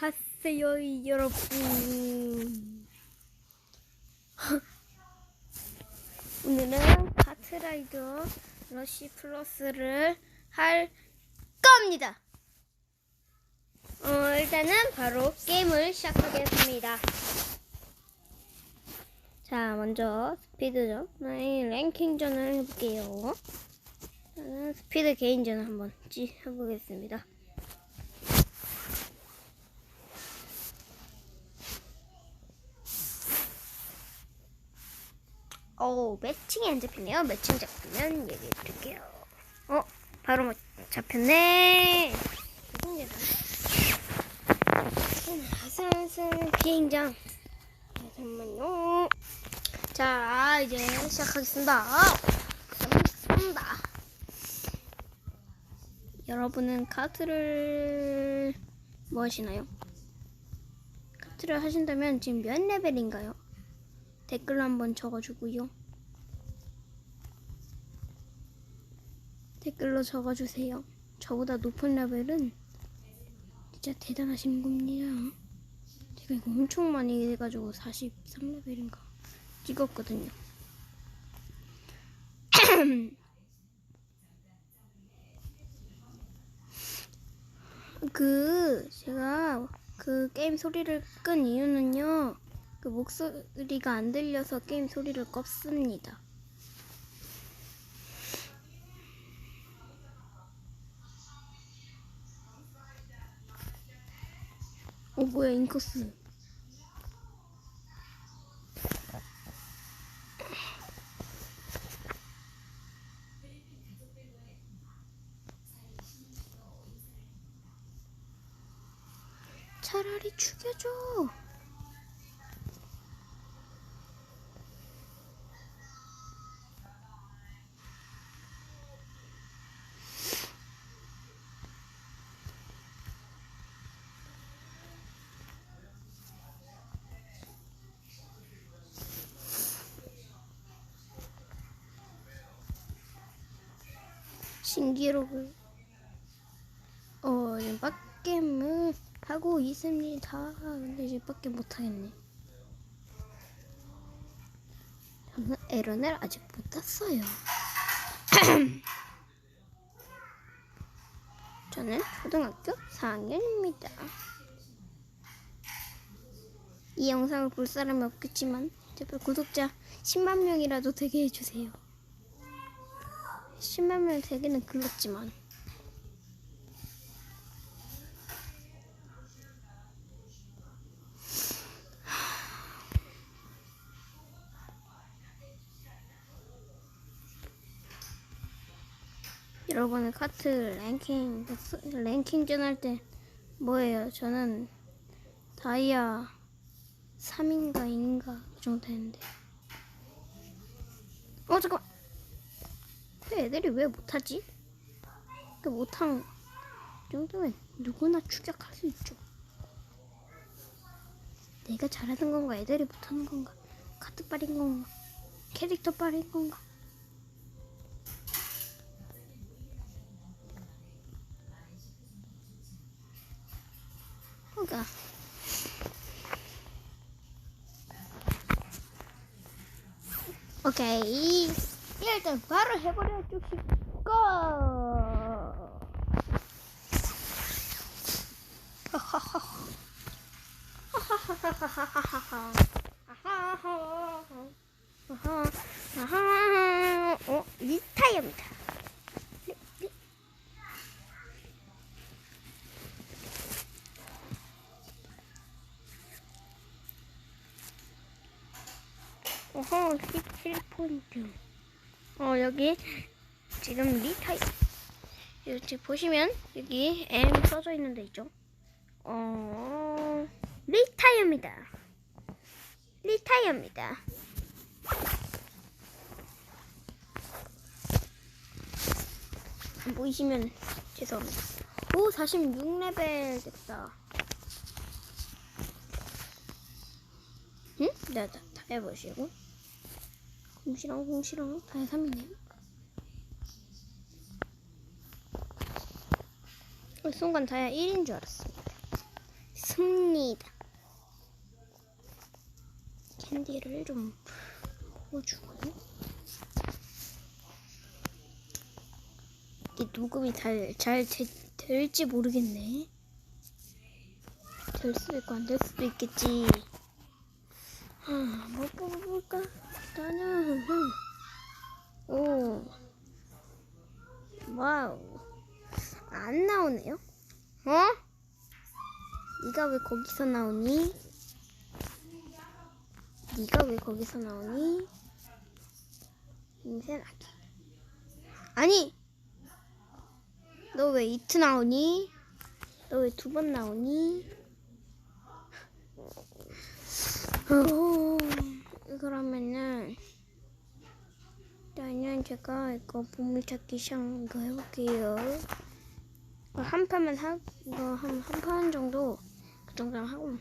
안녕하세요 여러분. 오늘은 카트라이더 러시 플러스를 할 겁니다. 어, 일단은 바로 게임을 시작하겠습니다. 자 먼저 스피드전 아니 랭킹전을 해볼게요. 스피드 개인전을 한번 찌 해보겠습니다 어 매칭이 안 잡히네요. 매칭 잡히면 얘기해 드릴게요. 어, 바로 뭐 잡혔네. 죄송해요. 아슬아슬 비행장. 잠깐만요. 자, 이제 시작하겠습니다. 시작하겠습니다. 여러분은 카트를 뭐 하시나요? 카트를 하신다면 지금 몇 레벨인가요? 댓글 한번 적어주고요. 댓글로 적어주세요. 저보다 높은 레벨은 진짜 대단하신 겁니다. 제가 이거 엄청 많이 해가지고 43레벨인가 찍었거든요. 그 제가 그 게임 소리를 끈 이유는요. 그 목소리가 안 들려서 게임 소리를 껐습니다. 어 뭐야 인코스 차라리 죽여줘 신기록을 어 지금 빡겜을 하고 있습니다. 근데 이제 빡겜 못하겠네. 저는 에런을 아직 못 땄어요. 저는 초등학교 4학년입니다. 이 영상을 볼 사람은 없겠지만 제발 구독자 10만 명이라도 되게 해주세요. 10만 명 되기는 글렀지만. 여러분은 카트 랭킹 랭킹전 할 때 뭐예요? 저는 다이아 3인가 2인가 그 정도 되는데. 어 잠깐 애들이 왜 못하지? 그 못한 이 정도면 누구나 추격할 수 있죠. 내가 잘하는 건가, 애들이 못하는 건가, 카트 빨인 건가, 캐릭터 빨인 건가. 뭐가? 오케이. 일단 바로 해버려 주시고. 어, 리타이어입니다. 리, 리. 어허, 17포인트. 어 여기 지금 리타이 여기 보시면 여기 M 써져 있는 데 있죠? 어 리타이어입니다. 리타이어입니다. 안 보이시면 죄송합니다. 오 46레벨 됐다. 응? 네, 다, 다 해보시고. 다해 3이네. 어, 순간 다야 1인 줄 알았습니다. 큽니다. 캔디를 좀 먹어주고요. 이 녹음이 잘, 잘 되, 될지 모르겠네. 될 수도 있고 안 될 수도 있겠지. 아, 뭐 뽑아볼까? 음. 오 와우 안 나오네요. 어? 네가 왜 거기서 나오니? 네가 왜 거기서 나오니? 인쇄하기. 아니, 너 왜 이트 나오니? 너 왜 두 번 나오니? 어, 그러면은 일단은 제가 이거 보물찾기 시험 이거 해볼게요. 한 판만 하, 이거 한 한 판 정도 그 정도만 하고.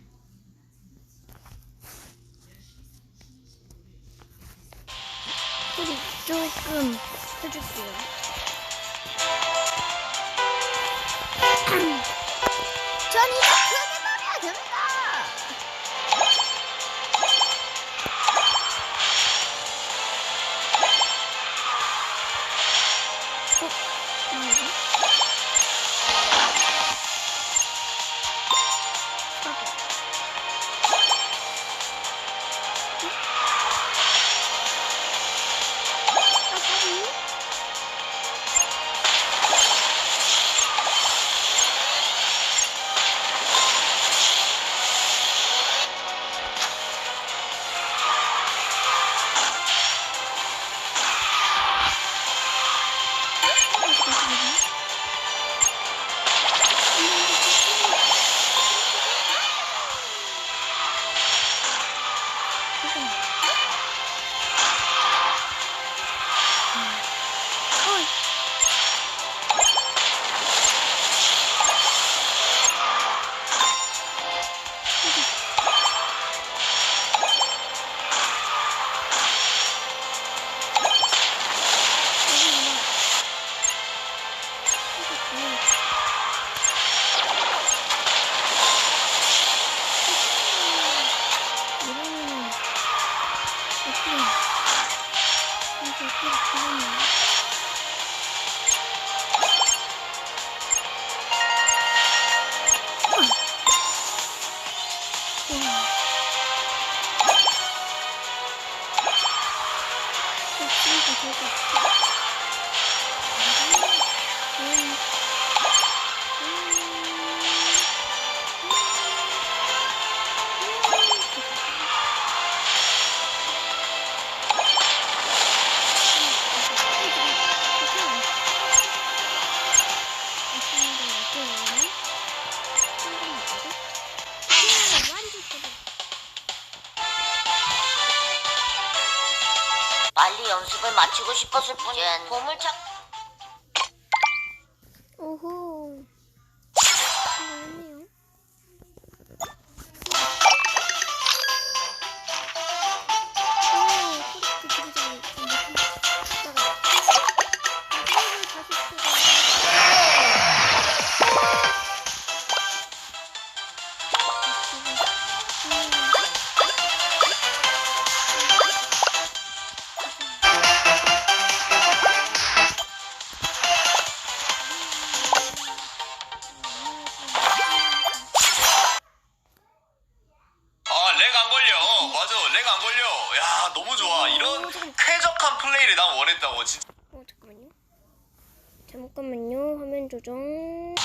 소리 조금 해줄게요. 진 빨리 연습을 마치고 싶었을 뿐이야. 보물찾 오호. 플레이를 난 원했다고, 진짜. 어 잠깐만요. 잠깐만요. 화면 조정.